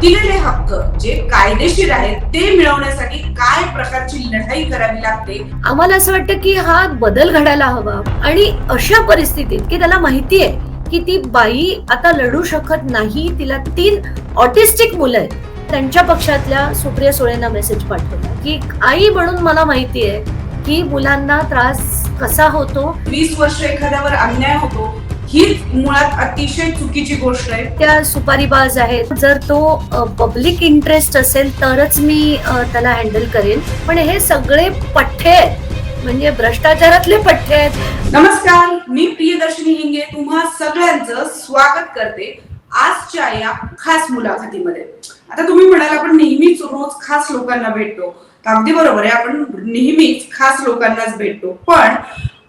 दिलेले हक्क जे कायदेशीर आहेत ते मिळवण्यासाठी काय प्रकारची लढाई करावी लागते? आम्हाला असं वाटतं की हा बदल घडायला हवा. आणि अशा परिस्थितीत की त्याला माहिती आहे की ती बाई आता लढू शकत नाही तिला तीन ऑटिस्टिक मुलं आहेत. त्यांच्या पक्षातल्या सुप्रिया सुळेंना मेसेज पाठवला की आई म्हणून मला माहिती आहे की मुलांना त्रास कसा होतो? वीस वर्ष एखाद्यावर अन्याय होतो. हीच मुळात अतिशय चुकीची गोष्ट आहे. त्या सुपारीबाज आहेत. जर तो पब्लिक इंटरेस्ट असेल तरच मी त्याला हँडल करेन. पण हे सगळे पठ्ठे म्हणजे भ्रष्टाचारातले पठ्ठे आहेत. नमस्कार मी प्रियदर्शनी हिंगे. तुम्हा सगळ्यांचं स्वागत करते आजच्या या खास मुलाखतीमध्ये. आता तुम्ही म्हणाल आपण नेहमीच रोज खास लोकांना भेटतो. अगदी बरोबर आहे आपण नेहमीच खास लोकांनाच भेटतो. पण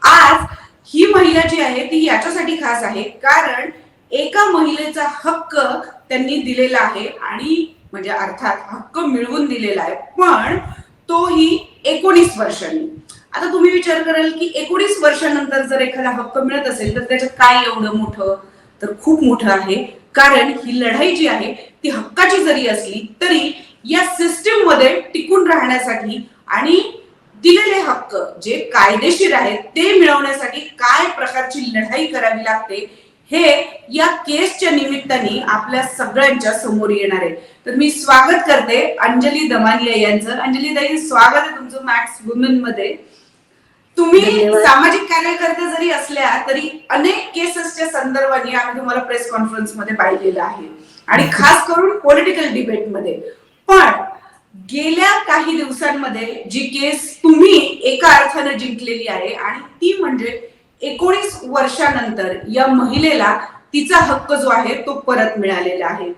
आज ही महिला जी आहे ती याच्यासाठी खास आहे. कारण एका महिलेचा हक्क त्यांनी दिलेला आहे आणि म्हणजे अर्थात हक्क मिळवून दिलेला आहे. पण तोही एकोणीस वर्षांनी. आता तुम्ही विचार कराल की एकोणीस वर्षानंतर जर एखादा हक्क मिळत असेल तर त्याच्यात काय एवढं मोठं? तर खूप मोठं आहे. कारण ही लढाई जी आहे ती हक्काची जरी असली तरी या सिस्टीममध्ये टिकून राहण्यासाठी आणि दिलेले हक्क जे कायदेशीर आहेत ते मिळवण्यासाठी काय प्रकारची लढाई करावी लागते हे या केसच्या निमित्ताने आपल्या सगळ्यांच्या समोर येणार आहे. तर मी स्वागत करते अंजली दमानिया यांचं. अंजली ताई स्वागत आहे तुमचं मॅक्स वुमेन मध्ये. तुम्ही. सामाजिक कार्यकर्ते जरी असल्या तरी अनेक केसेसच्या संदर्भाने आम्ही तुम्हाला प्रेस कॉन्फरन्समध्ये पाहिलेलं आहे. आणि खास करून पॉलिटिकल डिबेटमध्ये. पण गेल्या काही दिवसांमध्ये जी केस तुम्ही एका अर्थानं जिंकलेली आहे आणि ती म्हणजे एकोणीस वर्षानंतर या महिलेला तिचा हक्क जो आहे तो परत मिळालेला आहे.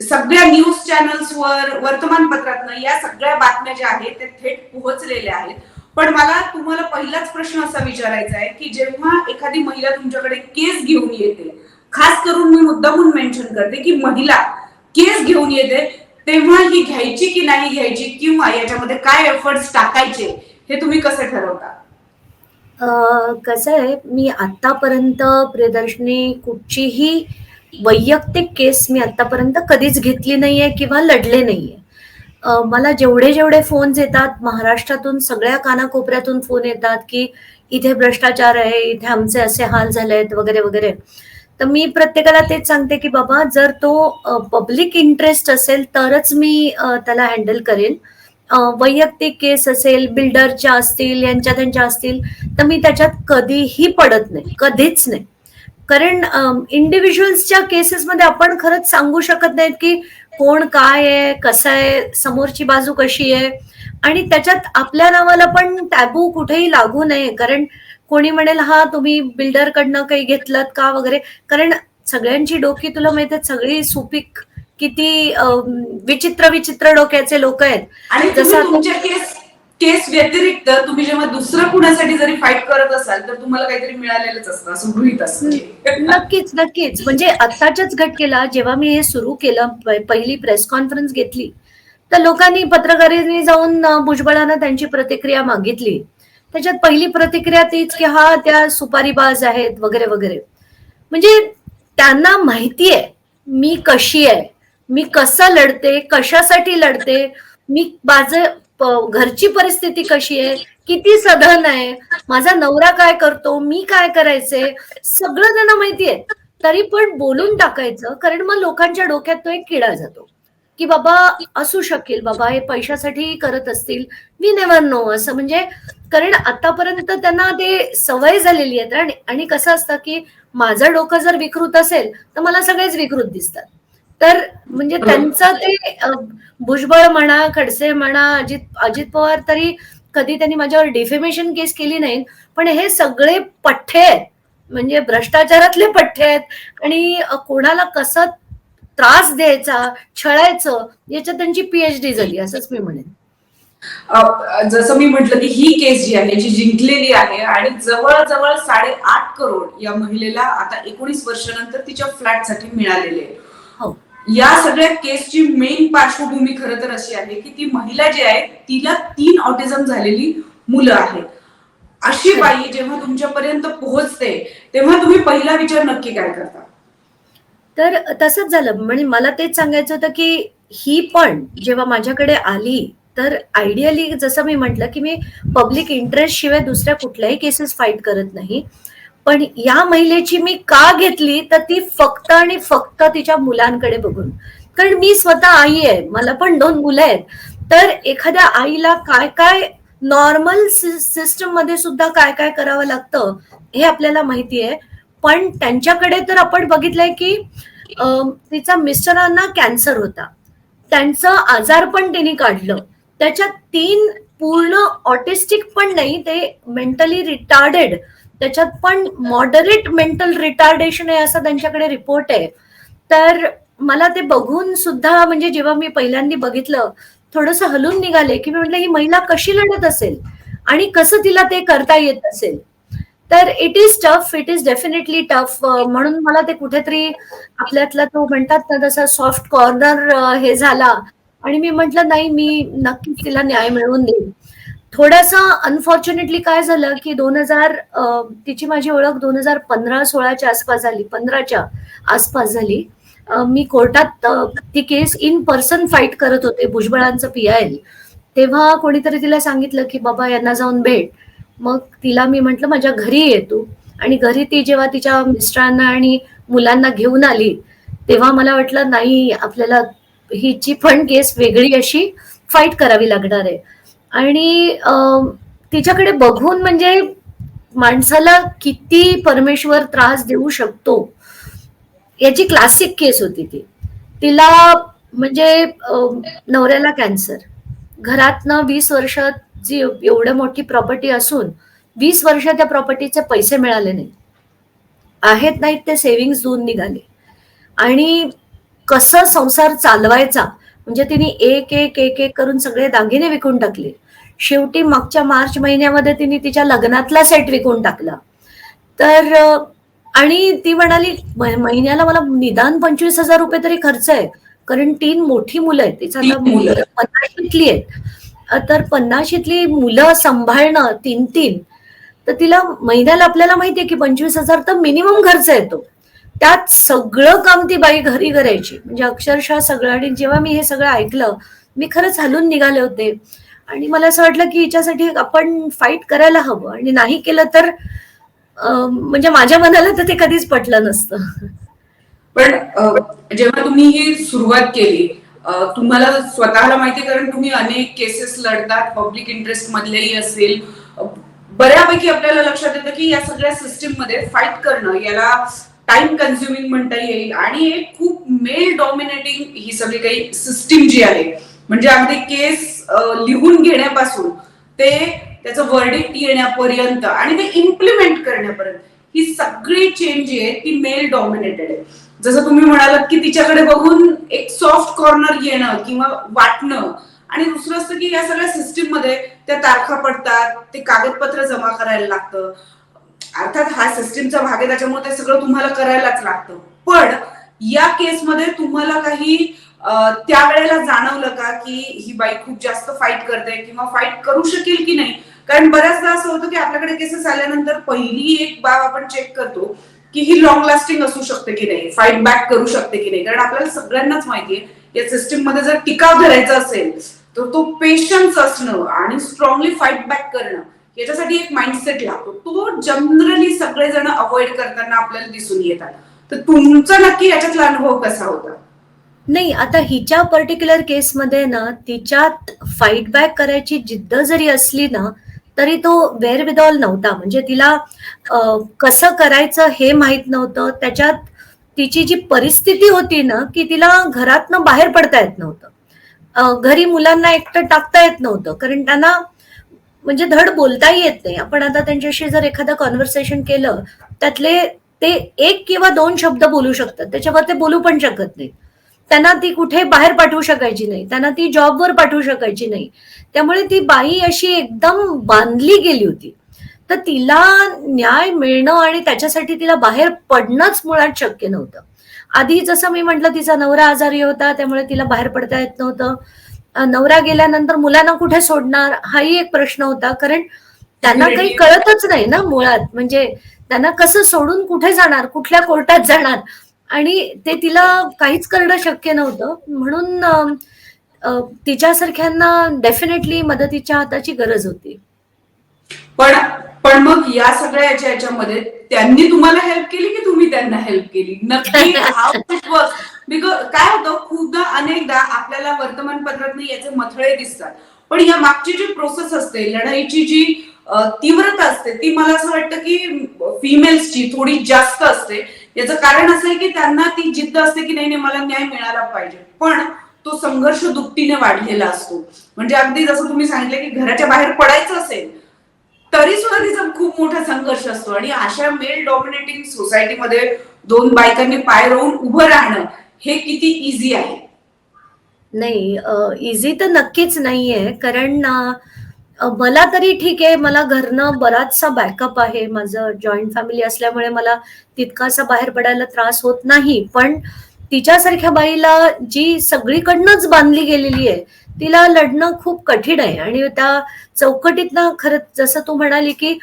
सगळ्या न्यूज चॅनल्सवर वर्तमानपत्रातनं या सगळ्या बातम्या ज्या आहेत त्या थेट पोहोचलेल्या आहेत. पण मला तुम्हाला पहिलाच प्रश्न असा विचारायचा आहे की जेव्हा एखादी महिला तुमच्याकडे केस घेऊन येते खास करून मी मुद्दामून मेन्शन करते की महिला केस घेऊन येते तेव्हा ही घ्यायची की नाही घ्यायची किंवा याच्यामध्ये काय एफर्ट्स टाकायचे हे तुम्ही कसं ठरवता? कसं आहे मी आतापर्यंत प्रियदर्शनी कुठचीही वैयक्तिक केस मी आतापर्यंत कधीच घेतली नाहीये किंवा लढले नाहीये. मला जेवढे जेवढे फोन्स येतात महाराष्ट्रातून सगळ्या कानाकोपऱ्यातून फोन येतात की इथे भ्रष्टाचार आहे इथे आमचे असे हाल झाले आहेत वगैरे वगैरे. तर मी प्रत्येकाला तेच सांगते की बाबा जर तो पब्लिक इंटरेस्ट असेल तरच मी त्याला हँडल करेन. वैयक्तिक केस असेल बिल्डरच्या असतील यांच्या त्यांच्या असतील तर मी त्याच्यात कधीही पडत नाही कधीच नाही. कारण इंडिव्हिज्युअल्सच्या केसेसमध्ये आपण खरंच सांगू शकत नाहीत की कोण काय आहे कसं आहे समोरची बाजू कशी आहे. आणि त्याच्यात आपल्या नावाला पण टॅबू कुठेही लागू नये कारण कोणी म्हणेल हा तुम्ही बिल्डर कडनं काही घेतलं का? वगैरे. कारण सगळ्यांची डोकी तुला माहीत सगळी सुपीक किती विचित्र विचित्र डोक्याचे लोक आहेत. आणि तुमच्या केस केस व्यतिरिक्त तुम्ही जेव्हा दुसरं कुणासाठी जरी फाईट करत असाल तर तुम्हाला काहीतरी मिळालेलंच असतं असं गृहित असतं. नक्कीच नक्कीच. म्हणजे आत्ताच्याच घटकेला जेव्हा मी हे सुरू केलं पहिली प्रेस कॉन्फरन्स घेतली तर लोकांनी पत्रकारांनी जाऊन भुजबळांना त्यांची प्रतिक्रिया मागितली. त्याच्यात पहिली प्रतिक्रिया तीच की हा त्या सुपारीबाज आहेत वगैरे वगैरे. म्हणजे त्यांना माहिती आहे मी कशी आहे मी कसं लढते कशासाठी लढते मी माझ घरची परिस्थिती कशी आहे किती सधन आहे माझा नवरा काय करतो मी काय करायचंय सगळं त्यांना माहिती आहे. तरी पण बोलून टाकायचं कारण मग लोकांच्या डोक्यात तो एक किडा जातो. की बाबा असू शकेल बाबा हे पैशासाठी करत असतील. वी नेव्हर नो असं म्हणजे कारण आतापर्यंत त्यांना ते सवय झालेली आहे. आणि आणि कसं असतं की माझं डोकं जर विकृत असेल तर मला सगळेच विकृत दिसतात. तर म्हणजे त्यांचं ते भुजबळ म्हणा खडसे म्हणा अजित अजित पवार तरी कधी त्यांनी माझ्यावर डिफेमेशन केस केली नाही. पण हे सगळे पठ्ठे आहेत. म्हणजे भ्रष्टाचारातले पठ्ठे आहेत. आणि कोणाला कसं त्रास द्यायचा छळायचं याच्यात त्यांची पीएचडी झाली असंच मी म्हणेन. जसं मी म्हटलं की ही केस जी आहे जी जिंकलेली आहे आणि जवळजवळ साडेआठ करोड या महिलेला आता एकोणीस वर्षानंतर तिच्या फ्लॅटसाठी मिळालेले हो. या सगळ्या केसची मेन पार्श्वभूमी खरं तर अशी आहे की ती महिला जी आहे तिला तीन ऑटिझम झालेली मुलं आहेत. अशी बाई जेव्हा तुमच्यापर्यंत पोहोचते तेव्हा तुम्ही पहिला विचार नक्की काय करता? तर तसंच झालं. म्हणजे मला तेच सांगायचं होतं की ही पण जेव्हा माझ्याकडे आली तर आयडियली जसं मी म्हटलं की मी पब्लिक इंटरेस्ट शिवाय दुसऱ्या कुठल्याही केसेस फाईट करत नाही. पण या महिलेची मी का घेतली तर ती फक्त आणि फक्त तिच्या मुलांकडे बघून. कारण मी स्वतः आई आहे मला पण दोन मुलं आहेत. तर एखाद्या आईला काय काय नॉर्मल सिस्टममध्ये सुद्धा काय काय करावं लागतं हे आपल्याला माहिती आहे. पण त्यांच्याकडे तर आपण बघितलंय की तिचा मिस्टरांना कॅन्सर होता. त्यांचं आजार पण तिने काढलं. त्याच्यात तीन पूर्ण ऑटिस्टिक पण नाही ते मेंटली रिटार्डेड त्याच्यात पण मॉडरेट मेंटल रिटार्डेशन आहे असं त्यांच्याकडे रिपोर्ट आहे. तर मला ते बघून सुद्धा म्हणजे जेव्हा मी पहिल्यांदा बघितलं थोडंसं हलून निघाले की मी म्हटलं ही महिला कशी लढत असेल? आणि कसं तिला ते करता येत असेल? तर it is tough it is definitely tough म्हणून मला ते कुठेतरी आपल्यातला तो म्हणतात ना तसा सॉफ्ट कॉर्नर हे झाला. आणि मी म्हटलं नाही मी नक्कीच तिला न्याय मिळवून देईन. थोडस अनफॉर्च्युनेटली काय झालं की दोन हजार तिची माझी ओळख दोन हजार पंधरा सोळाच्या आसपास झाली पंधराच्या आसपास झाली. मी कोर्टात ती केस इन पर्सन फाईट करत होते भुजबळांचं पी आय एल तेव्हा कोणीतरी तिला सांगितलं की बाबा यांना जाऊन भेट. मग तिला मी म्हंटल माझ्या घरी ये तू. आणि घरी ती जेव्हा तिच्या मिस्टरांना आणि मुलांना घेऊन आली तेव्हा मला वाटलं नाही आपल्याला हिची पण केस वेगळी अशी फाईट करावी लागणार आहे. आणि तिच्याकडे बघून म्हणजे माणसाला किती परमेश्वर त्रास देऊ शकतो याची क्लासिक केस होती ती. तिला म्हणजे नवऱ्याला कॅन्सर घरातनं वीस वर्ष जी एवढं मोठी प्रॉपर्टी असून वीस वर्ष त्या प्रॉपर्टीचे पैसे मिळाले नाही आहेत नाहीत ते सेव्हिंग्स देऊन निघाले. आणि कसं संसार चालवायचा? म्हणजे तिने एक एक एक एक करून सगळे दागिने विकून टाकले. शेवटी मागच्या मार्च महिन्यामध्ये तिने तिच्या लग्नातला सेट विकून टाकला. तर आणि ती म्हणाली "म- महिन्याला मला निदान पंचवीस हजार रुपये तरी खर्च आहे कारण तीन मोठी मुलं आहेत. तिचा मुलं. पन्नाशीतली आहेत. तर पन्नाशीतली मुलं सांभाळणं तीन तीन तर तिला महिन्याला आपल्याला माहितीये की पंचवीस हजार तर मिनिमम खर्च येतो. त्यात सगळं काम ती बाई घरी करायची. म्हणजे अक्षरशः सगळं आणि जेव्हा मी हे सगळं ऐकलं मी खरंच हलून निघाले होते. आणि मला असं वाटलं की हिच्यासाठी आपण फाईट करायला हवं. आणि नाही केलं तर म्हणजे माझ्या मनाला तर ते कधीच पटलं नसतं. पण जेव्हा तुम्ही ही सुरुवात केली तुम्हाला स्वतःला माहिती आहे, कारण तुम्ही अनेक केसेस लढतात पब्लिक इंटरेस्ट मधलेही असेल. बऱ्यापैकी आपल्याला लक्षात येतं की या सगळ्या सिस्टीममध्ये फाईट करणं याला टाइम कन्झ्युमिंग म्हणता येईल. आणि एक खूप मेल डॉमिनेटिंग ही सगळी काही सिस्टीम जी आहे म्हणजे अगदी केस लिहून घेण्यापासून ते त्याचं वर्डिक्ट येण्यापर्यंत आणि ते इम्प्लिमेंट करण्यापर्यंत ही सगळी चेंज जी आहे ती मेल डॉमिनेटेड आहे. जसं तुम्ही म्हणालात की तिच्याकडे बघून एक सॉफ्ट कॉर्नर येणं किंवा वाटणं. आणि दुसरं असतं की या सगळ्या सिस्टीममध्ये त्या तारखा पडतात ते कागदपत्र जमा करायला लागतं. अर्थात हा सिस्टीमचा भाग आहे त्याच्यामुळे ते सगळं तुम्हाला करायलाच लागतं. पण या केसमध्ये तुम्हाला काही त्यावेळेला जाणवलं का की ही बाई खूप जास्त फाईट करते किंवा फाईट करू शकेल की नाही? कारण बऱ्याचदा असं होतं की आपल्याकडे केसेस आल्यानंतर पहिली एक बाब आपण चेक करतो की ही लॉंग लास्टिंग असू शकते की नाही फाईट बॅक करू शकते की नाही. कारण आपल्याला सगळ्यांनाच माहितीये या सिस्टीममध्ये जर टिकाव धरायचा असेल तर तो पेशन्स असणं आणि स्ट्रॉंगली फाईट बॅक करणं याच्यासाठी एक माइंडसेट लागतो. तो जनरली सगळेजण अवॉइड करताना आपल्याला दिसून येतात. तर तुमचा नक्की याच्यातला अनुभव कसा होता? नाही आता हिच्या पर्टिक्युलर केसमध्ये ना तिच्यात फाईट बॅक करायची जिद्द जरी असली ना तरी तो वेअर विद ऑल नव्हता. म्हणजे तिला कसं करायचं हे माहीत नव्हतं. त्याच्यात तिची जी परिस्थिती होती ना की तिला घरातनं बाहेर पडता येत नव्हतं. घरी मुलांना एकटं टाकता येत नव्हतं. कारण त्यांना म्हणजे धड बोलताही येत नाही. आपण आता त्यांच्याशी जर एखादं कॉन्व्हर्सेशन केलं त्यातले ते एक किंवा दोन शब्द बोलू शकतात. त्याच्यावर ते बोलू पण शकत नाही त्यांना ती कुठे बाहेर पाठवू शकायची नाही. त्यांना ती जॉबवर पाठवू शकायची नाही. त्यामुळे ती बाई अशी एकदम बांधली गेली होती. तर तिला न्याय मिळणं आणि त्याच्यासाठी तिला बाहेर पडणंच मुळात शक्य नव्हतं. आधी जसं मी म्हटलं तिचा नवरा आजारी होता त्यामुळे तिला बाहेर पडता येत नव्हतं. नवरा गेल्यानंतर मुलांना कुठे सोडणार हाही एक प्रश्न होता. कारण त्यांना काही कळतच नाही ना मुळात. म्हणजे त्यांना कसं सोडून कुठे जाणार कुठल्या कोर्टात जाणार? आणि ते तिला काहीच करणं शक्य नव्हतं. म्हणून तिच्यासारख्यांना डेफिनेटली मदतीच्या हाताची गरज होती. पण पण मग या सगळ्या याच्या याच्यामध्ये त्यांनी तुम्हाला हेल्प केली की तुम्ही त्यांना हेल्प केली? नक्की बिकॉज काय होतं खूपदा अनेकदा आपल्याला वर्तमानपत्रात याचे मथळे दिसतात. पण या मागची जी प्रोसेस असते लढाईची जी तीव्रता असते ती मला असं वाटतं की फिमेल्सची थोडी जास्त असते. याचं कारण असं आहे की त्यांना ती जिद्द असते की नाही नाही मला न्याय मिळाला पाहिजे. पण तो संघर्ष दुपटीने वाढलेला असतो. म्हणजे अगदी जसं तुम्ही सांगितलं की घराच्या बाहेर पडायचं असेल तरी सुद्धा तिचा खूप मोठा संघर्ष असतो. आणि अशा मेल डॉमिनेटिंग सोसायटीमध्ये दोन बायकांनी पाय राहून उभं राहणं हे किती इझी आहे? नाही इझी तर नक्कीच नाहीये. कारण मला तरी ठीक आहे. मला घरनं बराचसा बॅकअप आहे. माझं जॉईंट फॅमिली असल्यामुळे मला तितकासा बाहेर पडायला त्रास होत नाही. पण तिच्यासारख्या बाईला जी सगळीकडनंच बांधली गेलेली आहे तिला लढणं खूप कठीण आहे. आणि त्या चौकटीतनं खरं जसं तू म्हणाली की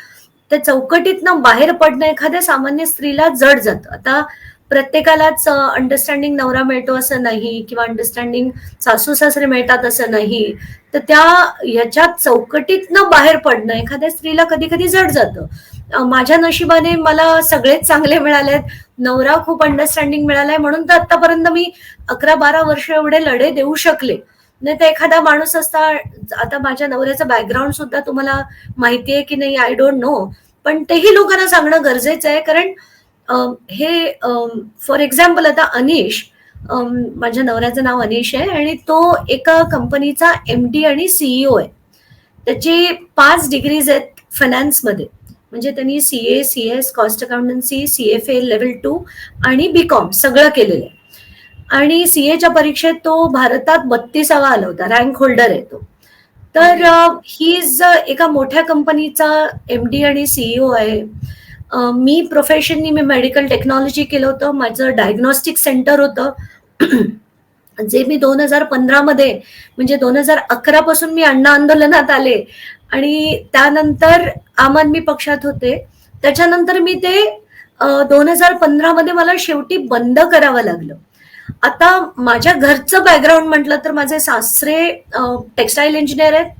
त्या चौकटीतनं बाहेर पडणं एखाद्या सामान्य स्त्रीला जड जातं. आता प्रत्येकालाच अंडरस्टँडिंग नवरा मिळतो असं नाही किंवा अंडरस्टँडिंग सासू सासरे मिळतात असं नाही तर त्या ह्याच्या चौकटीतनं बाहेर पडणं एखाद्या स्त्रीला कधी कधी जड जातं. माझ्या नशिबाने मला सगळेच चांगले मिळालेत नवरा खूप अंडरस्टँडिंग मिळालाय म्हणून तर आतापर्यंत मी अकरा बारा वर्ष एवढे लढे देऊ शकले. नाही तर एखादा माणूस असता आता माझ्या नवऱ्याचं बॅकग्राऊंड सुद्धा तुम्हाला माहिती आहे की नाही आय डोंट नो पण तेही लोकांना सांगणं गरजेचं आहे कारण हे फॉर एक्झाम्पल आता अनिश माझ्या नवऱ्याचं नाव अनिश आहे आणि तो एका कंपनीचा एम डी आणि सीईओ आहे. त्याची पाच डिग्रीज आहेत फायनान्समध्ये म्हणजे त्यांनी C A C S cost accountancy C F A level two आणि बी कॉम सगळं केलेलं आहे. आणि सी एच्या परीक्षेत तो भारतात बत्तीसावा आला होता रँक होल्डर आहे तो. तर ही इज एका मोठ्या कंपनीचा एम डी आणि सीईओ आहे. अ, मी प्रोफेशननी मी मेडिकल टेक्नॉलॉजी केलं होतं. माझं डायग्नॉस्टिक सेंटर होतं. जे मी दोन हजार पंधरामध्ये म्हणजे दोन हजार अकरा पासून मी अण्णा आंदोलनात आले. आणि त्यानंतर आम आदमी पक्षात होते. त्याच्यानंतर मी ते दोन हजार पंधरामध्ये मला शेवटी बंद करावं लागलं. आता माझ्या घरचं बॅकग्राऊंड म्हटलं तर माझे सासरे टेक्स्टाईल इंजिनियर आहेत.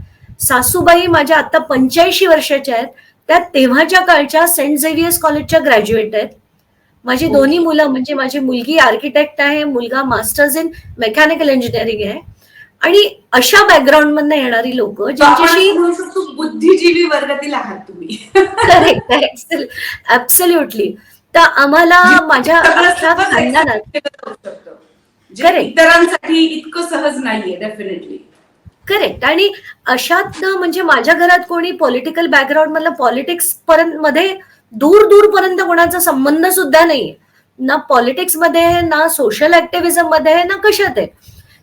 सासूबाई माझ्या आता पंच्याऐंशी वर्षाच्या आहेत. त्या तेव्हाच्या काळच्या सेंट झेवियर्स कॉलेजच्या ग्रॅज्युएट आहेत. माझी दोन्ही मुलं म्हणजे माझी मुलगी आर्किटेक्ट आहे मुलगा मास्टर्स इन मेकॅनिकल इंजिनिअरिंग आहे. आणि अशा बॅकग्राऊंड मधनं येणारी लोक ज्यांच्याशी बुद्धिजीवी वर्गातील आहात तुम्ही. करेक्ट ऍब्सल्युटली तर आम्हाला माझ्या खानदानात. इतरांसाठी इतकं सहज नाहीये डेफिनेटली करेक्ट आणि अशात म्हणजे माझ्या घरात कोणी पॉलिटिकल बॅकग्राऊंड मधलं पॉलिटिक्स पर्यंत मध्ये दूर दूर पर्यंत कोणाचा संबंध सुद्धा नाहीये. ना पॉलिटिक्समध्ये ना सोशल ऍक्टिव्हिझममध्ये ना कशात आहे.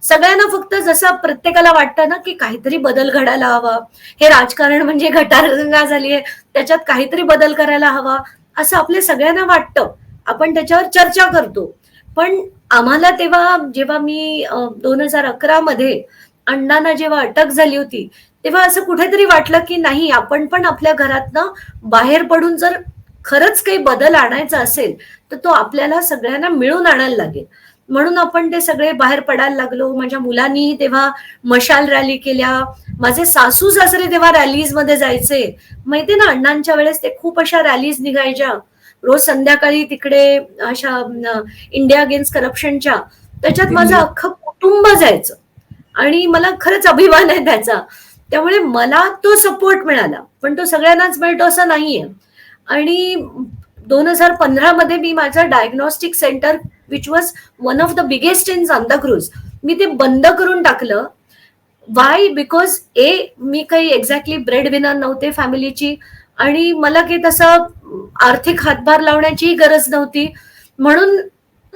सगळ्यांना फक्त जसं प्रत्येकाला वाटतं ना की काहीतरी बदल घडायला हवा. हे राजकारण म्हणजे गटारगंगा झाली आहे. त्याच्यात काहीतरी बदल करायला हवा. असं आपल्या सगळ्यांना वाटतं. आपण त्याच्यावर चर्चा करतो. पण आम्हाला तेव्हा जेव्हा मी दोन हजार अकरा मध्ये अण्णांना जेव्हा अटक झाली होती तेव्हा असं कुठेतरी वाटलं की नाही आपण पण आपल्या घरातनं बाहेर पडून जर खरंच काही बदल आणायचा असेल तर तो आपल्याला सगळ्यांना मिळून आणायला लागेल. म्हणून आपण ते सगळे बाहेर पडायला लागलो. माझ्या मुलांनी तेव्हा मशाल रॅली केल्या. माझे सासू सासरे तेव्हा रॅलीजमध्ये जायचे. माहितीये ना अण्णांच्या वेळेस ते खूप अशा रॅलीज निघायच्या. रोज संध्याकाळी तिकडे अशा इंडिया अगेन्स्ट करप्शनच्या त्याच्यात माझं अख्खं कुटुंब जायचं. आणि मला खरंच अभिमान आहे त्याचा. त्यामुळे मला तो सपोर्ट मिळाला. पण तो सगळ्यांनाच मिळतो असं नाहीये. आणि दोन हजार पंधरामध्ये मी माझं diagnostic centre which was one of the biggest in Santacruz मी ते बंद करून टाकलं. वाय बिकॉज ए मी काही एक्झॅक्टली ब्रेड विनर नव्हते फॅमिलीची आणि मला काही तसं आर्थिक हातभार लावण्याचीही गरज नव्हती. म्हणून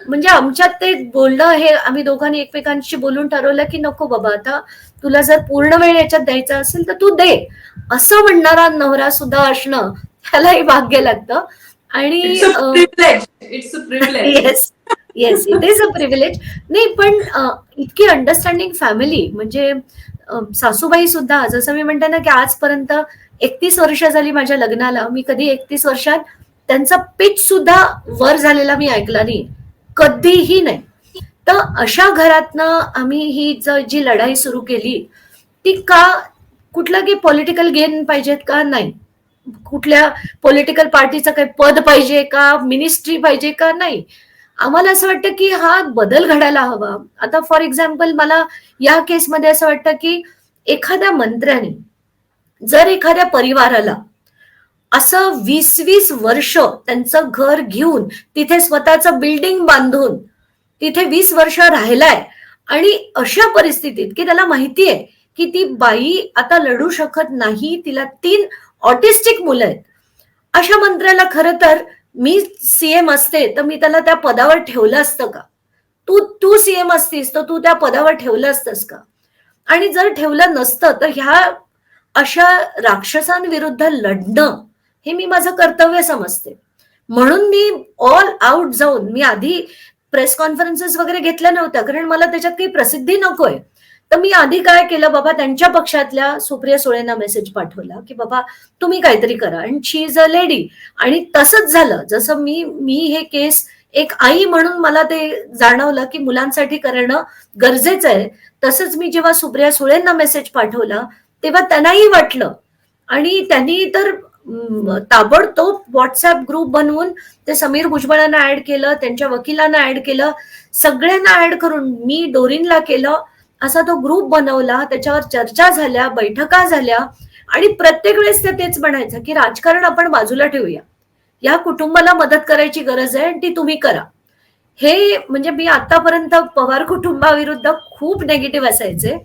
म्हणजे आमच्यात ते बोलणं हे आम्ही दोघांनी एकमेकांशी बोलून ठरवलं की नको बाबा आता तुला जर पूर्ण वेळ याच्यात द्यायचा असेल तर तू दे. असं म्हणणारा नवरा सुद्धा असणं ह्यालाही भाग्य लागतं. आणि yes yes it is a privilege नाही पण इतकी अंडरस्टँडिंग फॅमिली म्हणजे सासूबाई सुद्धा जसं मी म्हणते ना की आजपर्यंत एकतीस वर्ष झाली माझ्या लग्नाला. मी कधी एकतीस वर्षात त्यांचा पिच सुद्धा वर झालेला मी ऐकला नाही. कधीही नाही. तर अशा घरातनं आम्ही ही जी लढाई सुरू केली ती का कुठलं की पॉलिटिकल गेन पाहिजेत का? नाही. कुठल्या पॉलिटिकल पार्टीचं काही पद पाहिजे का? मिनिस्ट्री पाहिजे का? नाही. आम्हाला असं वाटतं की हा बदल घडायला हवा. आता फॉर एक्झाम्पल मला या केसमध्ये असं वाटतं की एखाद्या मंत्र्याने जर एखाद्या परिवाराला असं वीस वीस वर्ष त्यांचं घर घेऊन तिथे स्वतःचं बिल्डिंग बांधून तिथे वीस वर्ष राहिलाय. आणि अशा परिस्थितीत की त्याला माहिती आहे की ती बाई आता लढू शकत नाही तिला तीन ऑटिस्टिक मुलं आहेत. अशा मंत्र्याला खरं तर मी सीएम असते तर मी त्याला त्या पदावर ठेवलं असतं का? तू तू सीएम असतीस तर तू त्या पदावर ठेवलं असतंस का? आणि जर ठेवलं नसतं तर ह्या अशा राक्षसांविरुद्ध लढणं हे मी माझं कर्तव्य समजते. म्हणून मी ऑल आउट जाऊन मी आधी प्रेस कॉन्फरन्सेस वगैरे घेतल्या नव्हत्या कारण मला त्याच्यात काही प्रसिद्धी नकोय. तर मी आधी काय केलं बाबा त्यांच्या पक्षातल्या सुप्रिया सुळेंना मेसेज पाठवला की बाबा तुम्ही काहीतरी करा. आणि शी इज अ लेडी आणि तसंच झालं. जसं मी मी हे केस एक आई म्हणून मला ते जाणवलं की मुलांसाठी करणं गरजेचं आहे. तसंच मी जेव्हा सुप्रिया सुळेंना मेसेज पाठवला तेव्हा त्यांनाही वाटलं. आणि त्यांनी तर ताबडतोब व्हॉट्सअप ग्रुप बनवून ते समीर भुजबळांना ऍड केलं त्यांच्या वकिलांना ऍड केलं सगळ्यांना ऍड करून मी डोरीनला केलं. असा तो ग्रुप बनवला त्याच्यावर चर्चा झाल्या बैठका झाल्या आणि प्रत्येक वेळेस ते तेच म्हणायचं की राजकारण आपण बाजूला ठेवूया. या कुटुंबाला मदत करायची गरज आहे आणि ती तुम्ही करा. हे म्हणजे मी आतापर्यंत पवार कुटुंबाविरुद्ध खूप नेगेटिव्ह असायचे.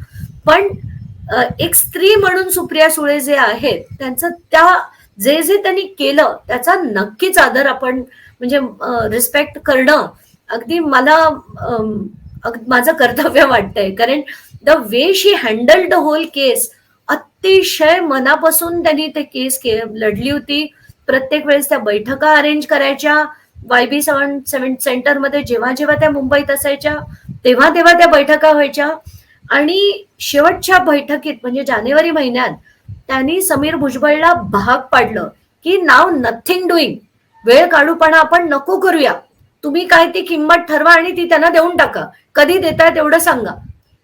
पण एक स्त्री म्हणून सुप्रिया सुळे जे आहेत त्यांचं त्या जे जे त्यांनी केलं त्याचा नक्कीच आदर आपण म्हणजे रिस्पेक्ट करणं अगदी मला माझं कर्तव्य वाटतंय. कारण the way she handle the whole case अतिशय मनापासून त्यांनी ते केस के लढली होती. प्रत्येक वेळेस त्या बैठका अरेंज करायच्या. वाय बी सेवन सेवन सेंटरमध्ये जेव्हा जेव्हा त्या मुंबईत असायच्या तेव्हा तेव्हा त्या बैठका व्हायच्या. आणि शेवटच्या बैठकीत म्हणजे जानेवारी महिन्यात त्यांनी समीर भुजबळला भाग पाडलं की नाव नथिंग डुईंग वेळ काढूपणा आपण नको करूया. तुम्ही काय ती किंमत ठरवा आणि ती त्यांना देऊन टाका. कधी देताय तेवढं सांगा.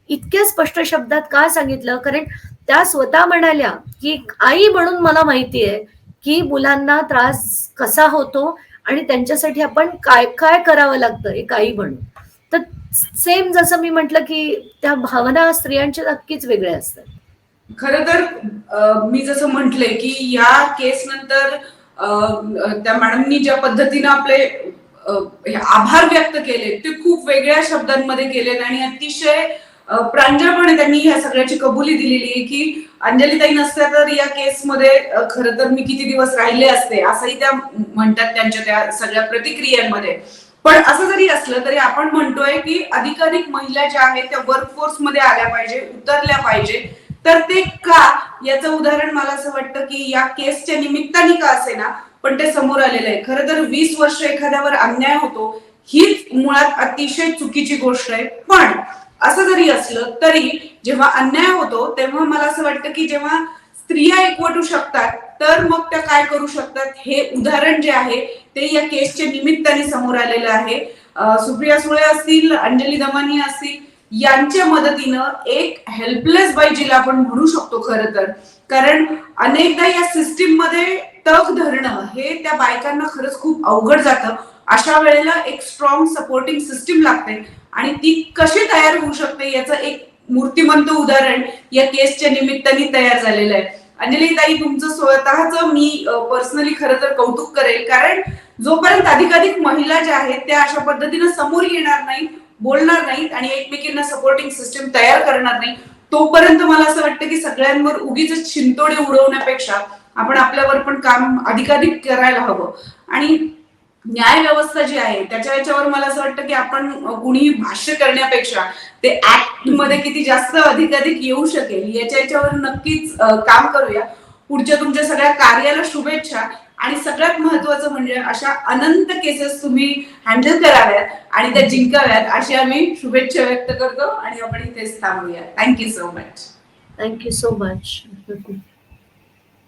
इतक्या स्पष्ट शब्दात का सांगितलं? कारण त्या स्वतः म्हणाल्या की आई म्हणून मला माहिती आहे की मुलांना त्रास कसा होतो आणि त्यांच्यासाठी आपण काय काय करावं लागतं एक आई म्हणून. तर सेम जसं मी म्हटलं की त्या भावना स्त्रियांच्या नक्कीच वेगळ्या असतात. खर तर मी जसं म्हटलंय की या केस नंतर त्या मॅडमनी ज्या पद्धतीनं आपले आभार व्यक्त केले ते खूप वेगळ्या शब्दांमध्ये केले आणि अतिशय प्रांजळपणे त्यांनी ह्या सगळ्याची कबुली दिलेली आहे की अंजलीताई नसत्या तर या केसमध्ये अं, खरं तर मी किती दिवस राहिले असते असंही त्या म्हणतात त्यांच्या त्या सगळ्या प्रतिक्रियांमध्ये. पण असं जरी असलं तरी आपण म्हणतोय की अधिकाधिक महिला ज्या आहेत त्या वर्कफोर्समध्ये आल्या पाहिजे उतरल्या पाहिजे तर ते का? याचं उदाहरण मला असं वाटतं की या केसच्या निमित्ताने का असे ना पण ते समोर आलेलं आहे. खरं तर वीस वर्ष एखाद्यावर अन्याय होतो हीच मुळात अतिशय चुकीची गोष्ट आहे. पण असं जरी असलं तरी जेव्हा अन्याय होतो तेव्हा मला असं वाटतं की जेव्हा स्त्रिया एकवटू शकतात तर मग त्या काय करू शकतात? हे उदाहरण जे आहे ते या केसच्या निमित्ताने समोर आलेलं आहे. सुप्रिया सुळे असतील अंजली दमानी असतील यांच्या मदतीनं एक हेल्पलेस बाई जिला आपण म्हणू शकतो खर तर. कारण अनेकदा या सिस्टीममध्ये तग धरणं हे त्या बायकांना खरंच खूप अवघड जातं. अशा वेळेला एक स्ट्रॉंग सपोर्टिंग सिस्टीम लागते. आणि ती कशी तयार होऊ शकते याचं एक मूर्तिमंत उदाहरण या केसच्या निमित्ताने तयार झालेलं आहे. अंजली ताई तुमचं स्वतःच मी पर्सनली खरं तर कौतुक करेल. कारण जोपर्यंत अधिकाधिक महिला ज्या आहेत त्या अशा पद्धतीनं समोर येणार नाही बोलणार नाहीत आणि एकमेकींना सपोर्टिंग सिस्टीम तयार करणार नाही तोपर्यंत मला असं वाटतं की सगळ्यांवर उगीच शिंतोडे उडवण्यापेक्षा आपण आपल्यावर पण काम अधिकाधिक करायला हवं. आणि न्याय व्यवस्था जी आहे त्याच्या याच्यावर मला असं वाटतं की आपण कुणीही भाष्य करण्यापेक्षा ते ऍक्टमध्ये किती जास्त अधिकाधिक येऊ शकेल याच्या याच्यावर नक्कीच काम करूया. पुढच्या तुमच्या सगळ्या कार्याला शुभेच्छा. आणि सगळ्यात महत्वाचं म्हणजे अशा अनंत केसेस तुम्ही हँडल कराव्यात आणि त्या जिंकाव्यात अशी आम्ही शुभेच्छा व्यक्त करतो आणि आपण इथेच थांबूया thank you so much thank you so much